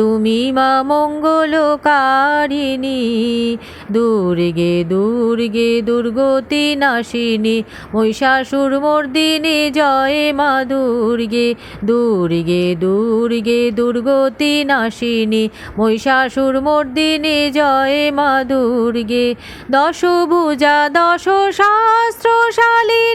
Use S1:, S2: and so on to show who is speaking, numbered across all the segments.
S1: তুমি মা মঙ্গলকারিণী। দুর্গে দুর্গে, দুর্গতি নাশিনী। মহিষাসুর মর্দিনী, জয় মা দুর্গে। দুর্গে দুর্গে, দুর্গতি নাশিনী। মহিষাসুর মর্দিনী, জয় মা দুর্গে। দশভুজা দশ শাস্ত্রশালিনী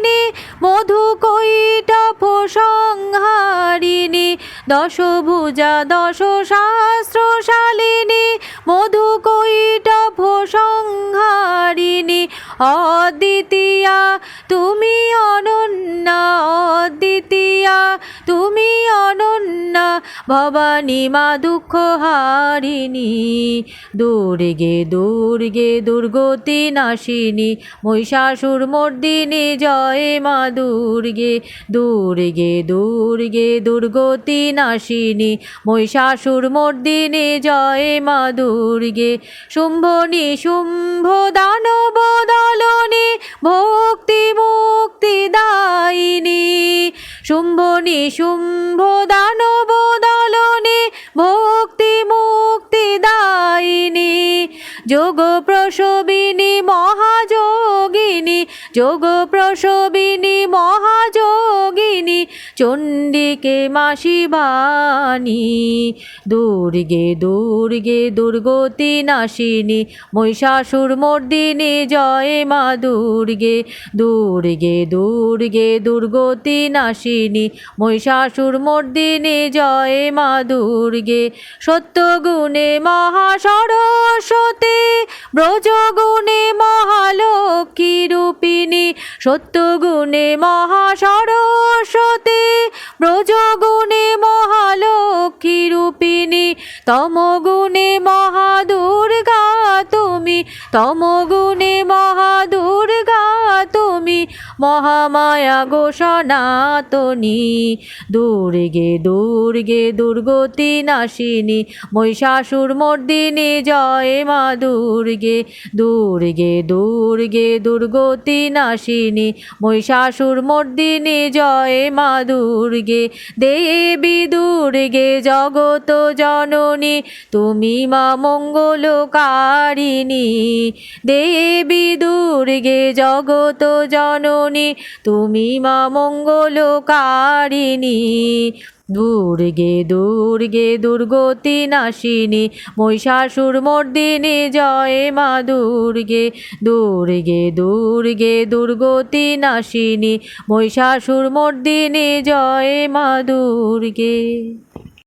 S1: দশভুজা দশ শাস্ত্র শালিনী মধু কৈটভ সংহারিণী অদ্বিতীয়া তুমি অনন্যা অদ্বিতীয়া তুমি অনন্যা। ভবানী মা দুঃখ হারিণী, দুর্গে দুর্গে দুর্গতি নাশিনী, মহিষাসুর মর্দিনী জয় মা দুর্গে দুর্গে দুর্গে দুর্গতি নাশিনী, মহিষাসুর মর্দিনী জয় মা দুর্গে, শুম্ভনি, শুম্ভ দানব দলনে, ভক্তি মুক্তি দায়িনী, শুম্ভনি, শুম্ভ দানব যোগ প্রসবিনী মহাযোগিনী যোগ প্রসবিনী মহাযোগিনী, চণ্ডিকে মাসিবাণী, দুর্গে দুর্গে দুর্গতি নাশিনী, মহিষাসুর মর্দিনী জয় মা দুর্গে দুর্গে দুর্গে দুর্গতি নাশিনী, মহিষাসুর মর্দিনী জয় মা দুর্গে, সত্যগুণে মহাসরস্বতী ব্রজগুণে মহালক্ষ্মী রূপিণী সত্যগুণে মহাসরস্বতী। ব্রজগুণে মহালক্ষ্মী রূপিণী তমগুণে মহাদুর্গা তুমি তমগুণে মহাদুর্গা মহামায়া গো সনাতনী দুর্গে দুর্গে, দুর্গতি নাশিনী। মহিষাসুর মর্দিনী জয় মা দুর্গে। দুর্গে দুর্গে, দুর্গতি নাশিনী। মহিষাসুর মর্দিনী জয় মা দুর্গে। দেবী দুর্গে, জগত জননী। তুমি মা মঙ্গলকারিণী। দেবী দুর্গে, জগত জননী, তুমি মা মঙ্গলকারিণী। দুর্গে দুর্গে, দুর্গতি নাশিনী, মহিষাসুর মর্দিনী, জয় মা দুর্গে। দুর্গে দুর্গে, দুর্গতি নাশিনী, মহিষাসুর মর্দিনী, জয় মা দুর্গে।